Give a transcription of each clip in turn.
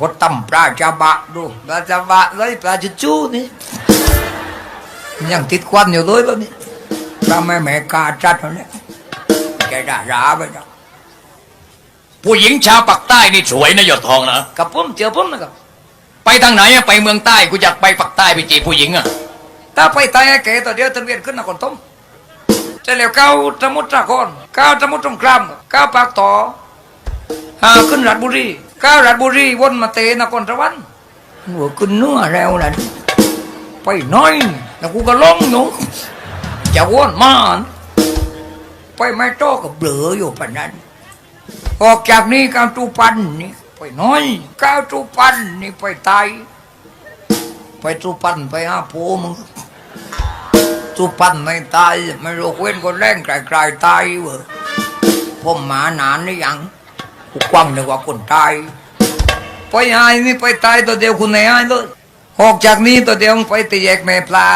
ก็ตำปลาจาบะดูปลาจาบะเลยปลาจุจูนี่ยังติดควันอยู่เลยแล้วนี่ถ้าไม่แม่กาจัดแล้วเนี่ยแกด่าราไปจ้ะผู้หญิงชาวปากใต้นี่สวยนะหยดทองนะกับผมเจอผมนะครับไปทางไหนอะไปเมืองใต้กูอยากไปปากใต้ไปจีบผู้หญิงอะถ้าไปตายไอ้แกตัวเดียวตันเวียนขึ้นนครต้มจะแล้วก้าวสมุทรสาครก้าวสมุทรสงครามก้าวปากต่อหาขึ้นราชบุรี ก้าวราชบุรีวนมาเตนครสวรรค์หัวขึ้นเนื้อแล้วนะไปน้อยแล้วกูก็ร้องอยู่จะวนมาไปไม่โตกับเบลออยู่ปานนั้น ออกจากนี้ก้าวตูปันนี่ไปน้อยก้าวตูปันนี่ไปตายไปตูปันไปหาผัวมึงตูปันไม่ตายไม่รู้เว้นคนแรงไกลๆตายเวอผมหมาหนานนี่ยัง กูกว้างเลยกว่าคนตายไปหายนี่ไปตายตัวเดียวคุณไหนหายเลยออกจากนี้ตัวเดียวไปตีแยกแม่ปลา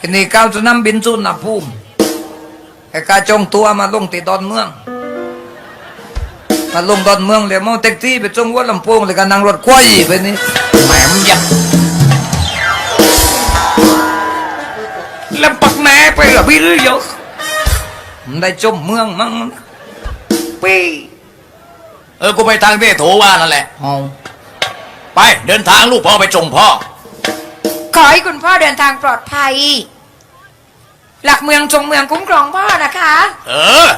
ทีนี้ก้าวสนามบินสุนนะภูมิไอ้กาจงตัวมาลงตีดดอนเมือง มาลงดอนเมืองเดี๋ยมอแท็กซี่ไปจงวัดลำโพงเลยก็นั่งรถควายไปนี่แหมมยับแล้วปักแหนไปเหรอพี่หรือยังได้จมเมืองมั้งปี เออ กูไปทางที่โถว่านั่นแหละ เอาไป เดินทางลูกพ่อไปจงพ่อ ขอให้คุณพ่อเดินทางปลอดภัย หลักเมืองจงเมืองคุ้มครองพ่อนะคะ เออ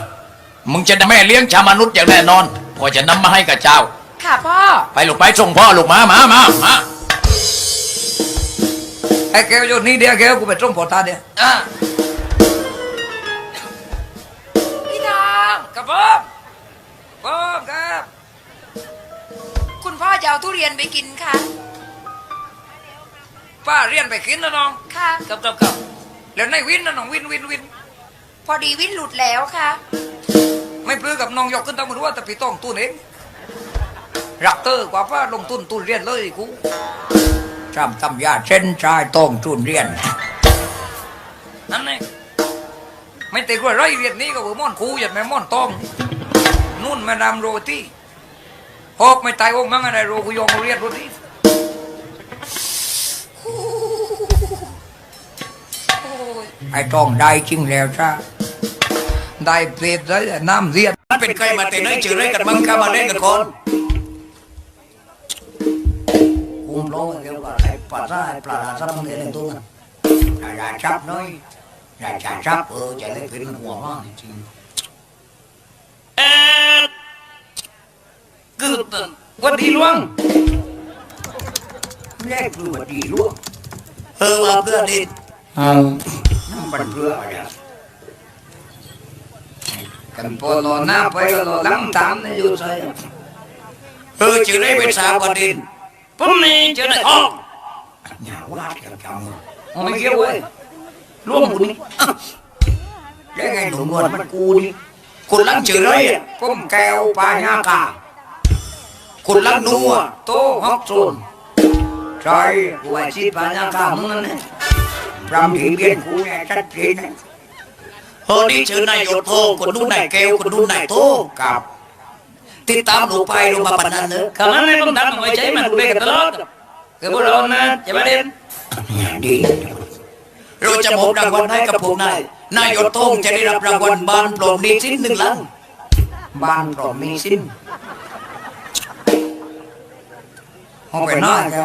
มึงจะได้แม่เลี้ยงชาวมนุษย์อย่างแน่นอนพ่อจะนำมาให้กับเจ้า ค่ะพ่อไปลูกไปจงพ่อลูกมามามามาไอ้แกวอยู่นี่เดียวแกวกูไปจงพอตาเดียว อะ รียนไปกินค่ะ ป้าเรียนไปกินนะน้องค่ะครับครับครับแล้วในวินนะน้องวินวินวิน พอดีวินหลุดแล้วค่ะ ไม่ปลื้อกับน้องยกขึ้นตั้งมือว่าแต่พี่ต้องตุนเองรักเตอร์กว่าป้าลงทุนตุนเรียนเลยกูจำตำยาเช่นชายต้องทุนเรียนนั่นเองไม่ติดว่าไรเรียนนี้ก็ว่าม่อนคูหยัดแม่ม่อนตองนู่นมาดามโรตี้ หอกไม่ตายองมั้งอะไรโรกุยองเรียนโรตี้ไอ้ต้องได้จริงแล้วจ้าได้เปรตได้น้ำเรียนเป็นใครมาแต่ไหนเจออะไรกันมึงข้ามาเล่นกันคนคุมโลกเกี่ยวกับไอ้ปลาซ่าไอ้ปลาซับมันเรื่องตัวอย่าจับน้อยอย่าจับเออจะได้เป็นหัวมากจริง เอ๊ะ คือวันดีหลวงแรกคือวันดีหลวงเออว่าเพื่อนดิเอาน้ำบันเพื่ออะไรกันพอรอหน้าไปก็รอหลังตามนี่อยู่ใส่เออเจออะไรเป็นสาวประเด็นผมนี่เจอได้อ๋ออย่าว่ากันจังเอาไม่เกี่ยวเว้ยหลวงกูนี่แล้วไงหนุ่มนวลมันกูนี่คุณลังเจออะไรอะผมแก้วปาญากา คุณลังนัวโตฮอกโซนใช่กูไอ้ชีพาญากามึงนั่นนะพรำถีเบียนกูเนี่ยชัดเจนนะเออนี่เจอนายโยโทคนนู้นนายแก้วคนนู้นนายโทกับติดตามลูกไปลงมาปนนั้นเนอะคำนั้นเลยผมทำไว้ใช้มันดูแลกันตลอดคือพวกเรานะจะมาเด่นเนี่ยดีเราจะมอบรางวัลให้กับพวกนายนายโยโทจะได้รับรางวัลบานโปร่งดีสิ้นหนึ่งลังบ้านพร้อมมีสิ้น เอาไปน้อยครับ